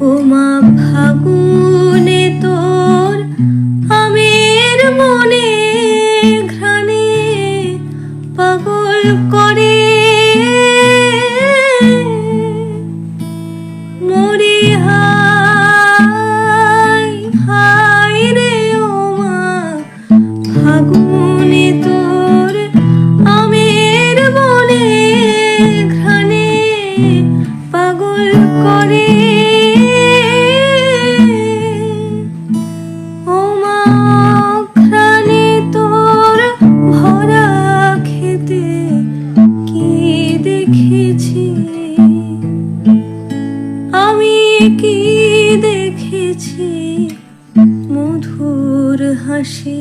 ও মা ফাগুনে তোর মনে পাগল করে। হাই রে ও মা ফাগুনে তোর মনে পাগল করে। দেখেছি মধুর হাসি।